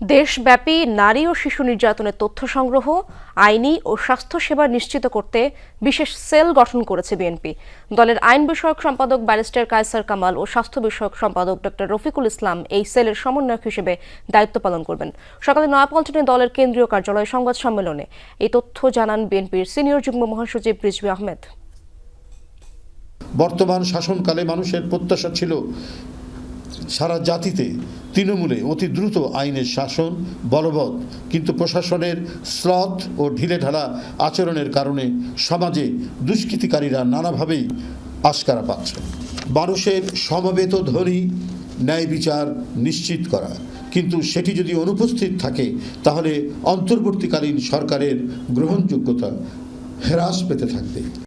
দেশব্যাপী নারী ও শিশু নির্যাতনের তথ্য সংগ্রহ, আইনি ও স্বাস্থ্যসেবা নিশ্চিত করতে বিশেষ সেল গঠন করেছে বিএনপি। দলের আইন বিষয়ক সম্পাদক ব্যারিস্টার কায়সার কামাল ও স্বাস্থ্য বিষয়ক সম্পাদক ডক্টর রফিকুল ইসলাম এই সেলের সমন্বয়ক হিসেবে দায়িত্ব পালন করবেন। সকালে নয়াপল্টনে দলের কেন্দ্রীয় কার্যালয়ে সংবাদ সম্মেলনে এই তথ্য জানান বিএনপির সিনিয়র যুগ্ম মহাসচিব রিজবি আহমেদ। বর্তমান শাসনকালে মানুষের প্রত্যাশা ছিল সারা জাতিতে তৃণমূলে অতি দ্রুত আইনের শাসন বলবৎ, কিন্তু প্রশাসনের স্লথ ও ঢিলেঢালা আচরণের কারণে সমাজে দুষ্কৃতিকারীরা নানাভাবেই আশকারা পাচ্ছে। মানুষের সমবেত ধ্বনি ন্যায় বিচার নিশ্চিত করা। কিন্তু সেটি যদি অনুপস্থিত থাকে, তাহলে অন্তর্বর্তীকালীন সরকারের গ্রহণযোগ্যতা হ্রাস পেতে থাকবে।